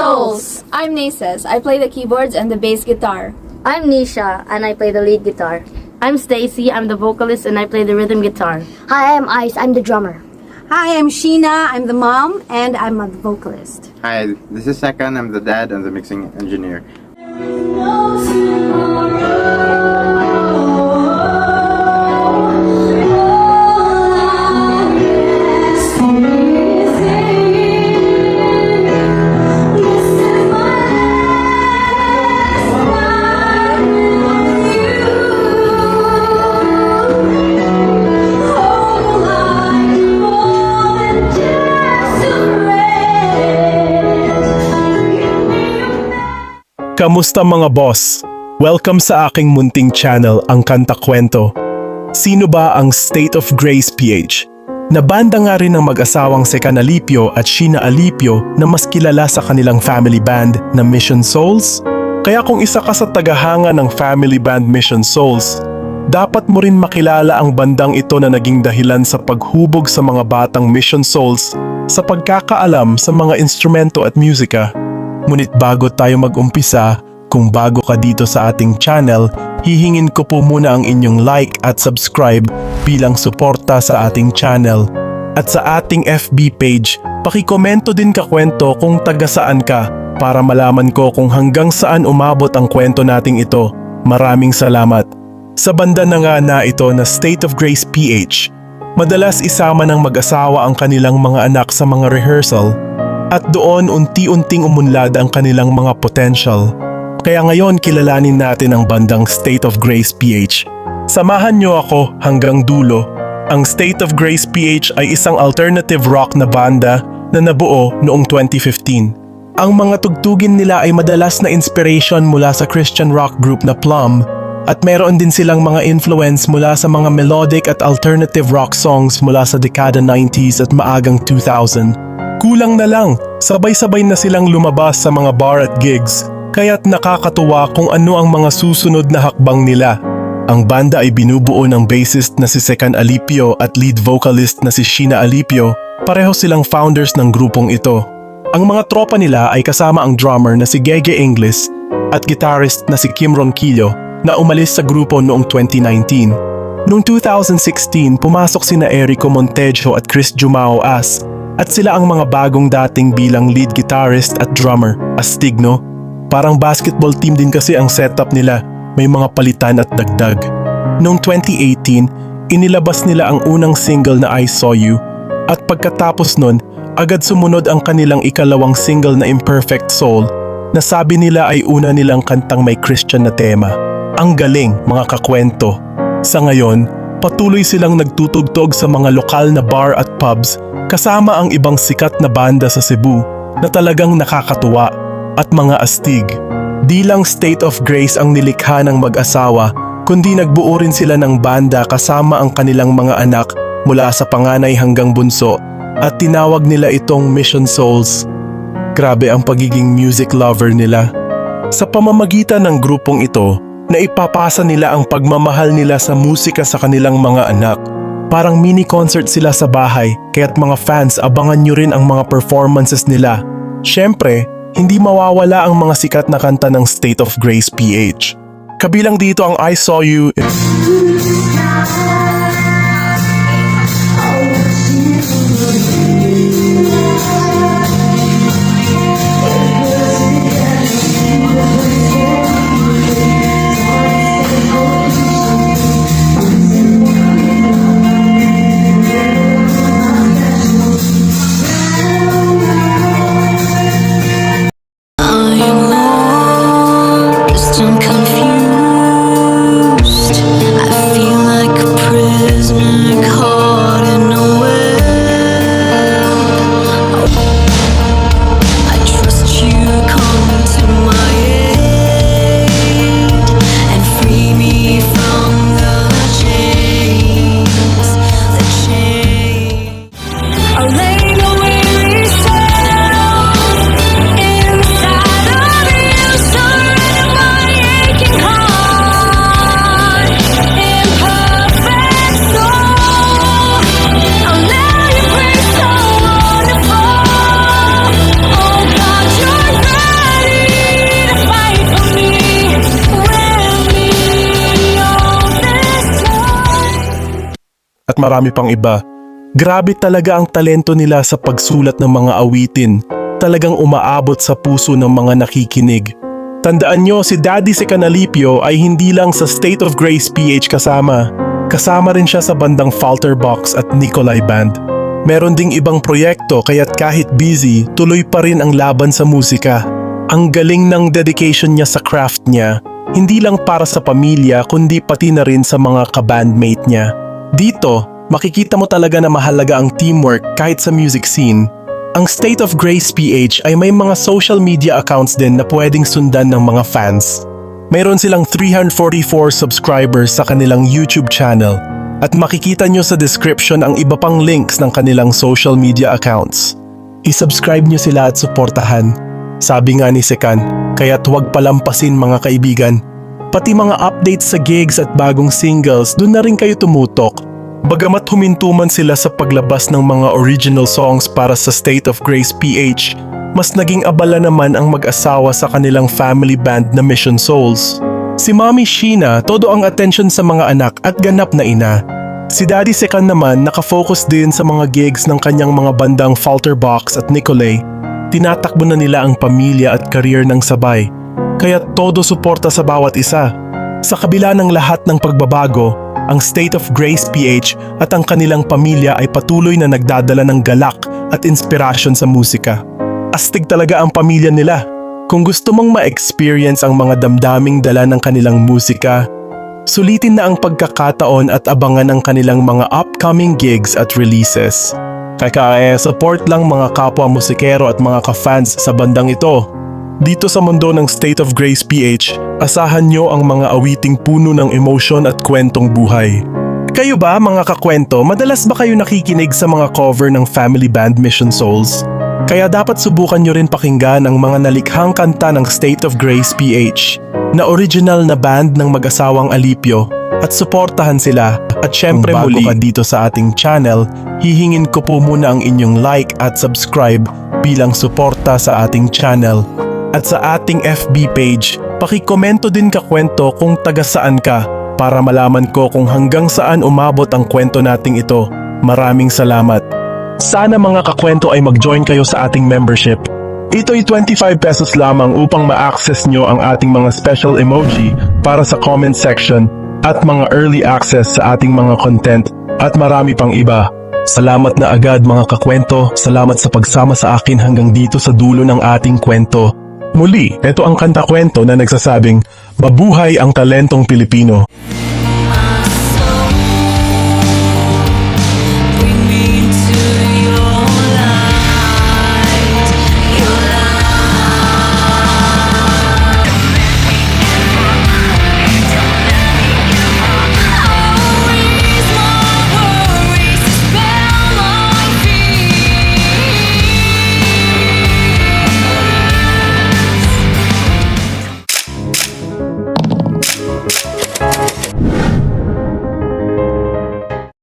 Souls! I'm Naces. I play the keyboards and the bass guitar. I'm Nisha and I play the lead guitar. I'm Stacy, I'm the vocalist and I play the rhythm guitar. Hi, I'm Ice. I'm the drummer. Hi, I'm Sheena. I'm the mom and I'm a vocalist. Hi, this is Sekan. I'm the dad and the mixing engineer. Kamusta mga boss? Welcome sa aking munting channel, ang Kanta Kwento. Sino ba ang State of Grace PH? Na banda nga rin ng mag-asawang Sekan Alipio at Sheena Alipio na mas kilala sa kanilang family band na Mission Souls? Kaya kung isa ka sa tagahanga ng family band Mission Souls, dapat mo rin makilala ang bandang ito na naging dahilan sa paghubog sa mga batang Mission Souls sa pagkakaalam sa mga instrumento at musika. Ngunit bago tayo mag-umpisa, kung bago ka dito sa ating channel, hihingin ko po muna ang inyong like at subscribe bilang suporta sa ating channel. At sa ating FB page, pakikomento din ka kwento kung taga saan ka para malaman ko kung hanggang saan umabot ang kwento nating ito. Maraming salamat. Sa banda na nga na ito na State of Grace PH, madalas isama ng mag-asawa ang kanilang mga anak sa mga rehearsal at doon unti-unting umunlad ang kanilang mga potential. Kaya ngayon kilalanin natin ang bandang State of Grace PH. Samahan niyo ako hanggang dulo. Ang State of Grace PH ay isang alternative rock na banda na nabuo noong 2015. Ang mga tugtugin nila ay madalas na inspiration mula sa Christian rock group na Plum at meron din silang mga influence mula sa mga melodic at alternative rock songs mula sa dekada 90s at maagang 2000. Kulang na lang, sabay-sabay na silang lumabas sa mga bar at gigs, kaya't nakakatuwa kung ano ang mga susunod na hakbang nila. Ang banda ay binubuo ng bassist na si Sekan Alipio at lead vocalist na si Sheena Alipio, pareho silang founders ng grupong ito. Ang mga tropa nila ay kasama ang drummer na si Gege Inglis at guitarist na si Kim Ronquillo na umalis sa grupo noong 2019. Noong 2016, pumasok sina Erico Montejo at Chris Jumao As at sila ang mga bagong dating bilang lead guitarist at drummer, Astigno. Parang basketball team din kasi ang setup nila, may mga palitan at dagdag. Noong 2018, inilabas nila ang unang single na I Saw You at pagkatapos nun, agad sumunod ang kanilang ikalawang single na Imperfect Soul na sabi nila ay una nilang kantang may Christian na tema. Ang galing mga kakwento. Sa ngayon, patuloy silang nagtutugtog sa mga lokal na bar at pubs kasama ang ibang sikat na banda sa Cebu na talagang nakakatuwa at mga astig. Di lang State of Grace ang nilikha ng mag-asawa, kundi nagbuo rin sila ng banda kasama ang kanilang mga anak mula sa panganay hanggang bunso at tinawag nila itong Mission Souls. Grabe ang pagiging music lover nila. Sa pamamagitan ng grupong ito, naipapasa nila ang pagmamahal nila sa musika sa kanilang mga anak. Parang mini concert sila sa bahay, kaya't mga fans abangan nyo rin ang mga performances nila. Siyempre, hindi mawawala ang mga sikat na kanta ng State of Grace PH. Kabilang dito ang I Saw You, I'm at marami pang iba. Grabe talaga ang talento nila sa pagsulat ng mga awitin. Talagang umaabot sa puso ng mga nakikinig. Tandaan nyo, si Daddy si Canalipio ay hindi lang sa State of Grace PH kasama. Kasama rin siya sa bandang Falter Box at Nicolay Band. Meron ding ibang proyekto kaya't kahit busy, tuloy pa rin ang laban sa musika. Ang galing ng dedication niya sa craft niya, hindi lang para sa pamilya kundi pati na rin sa mga kabandmate niya. Dito, makikita mo talaga na mahalaga ang teamwork kahit sa music scene. Ang State of Grace PH ay may mga social media accounts din na pwedeng sundan ng mga fans. Mayroon silang 344 subscribers sa kanilang YouTube channel at makikita nyo sa description ang iba pang links ng kanilang social media accounts. I-subscribe nyo sila at suportahan. Sabi nga ni Sekan, kaya't huwag palampasin mga kaibigan. Pati mga updates sa gigs at bagong singles, doon na rin kayo tumutok. Bagamat huminto man sila sa paglabas ng mga original songs para sa State of Grace PH, mas naging abala naman ang mag-asawa sa kanilang family band na Mission Souls. Si Mami Sheena, todo ang attention sa mga anak at ganap na ina. Si Daddy Sekan naman nakafocus din sa mga gigs ng kanyang mga bandang Falter Box at Nicolay. Tinatakbo na nila ang pamilya at career ng sabay. Kaya todo suporta sa bawat isa. Sa kabila ng lahat ng pagbabago, ang State of Grace PH at ang kanilang pamilya ay patuloy na nagdadala ng galak at inspirasyon sa musika. Astig talaga ang pamilya nila. Kung gusto mong ma-experience ang mga damdaming dala ng kanilang musika, sulitin na ang pagkakataon at abangan ang kanilang mga upcoming gigs at releases. Kaya support lang mga kapwa musikero at mga ka-fans sa bandang ito. Dito sa mundo ng State of Grace PH, asahan nyo ang mga awiting puno ng emosyon at kwentong buhay. Kayo ba mga kakwento, madalas ba kayo nakikinig sa mga cover ng family band Mission Souls? Kaya dapat subukan nyo rin pakinggan ang mga nalikhang kanta ng State of Grace PH na original na band ng mag-asawang Alipio at suportahan sila. At syempre Kung bago muli ka dito sa ating channel, hihingin ko po muna ang inyong like at subscribe bilang suporta sa ating channel. At sa ating FB page, pakikomento din kakwento kung taga saan ka para malaman ko kung hanggang saan umabot ang kwento nating ito. Maraming salamat. Sana mga kakwento ay mag-join kayo sa ating membership. Ito'y 25 pesos lamang upang ma-access nyo ang ating mga special emoji para sa comment section at mga early access sa ating mga content at marami pang iba. Salamat na agad mga kakwento, salamat sa pagsama sa akin hanggang dito sa dulo ng ating kwento. Muli, ito ang kanta kwento na nagsasabing, Mabuhay ang talentong Pilipino.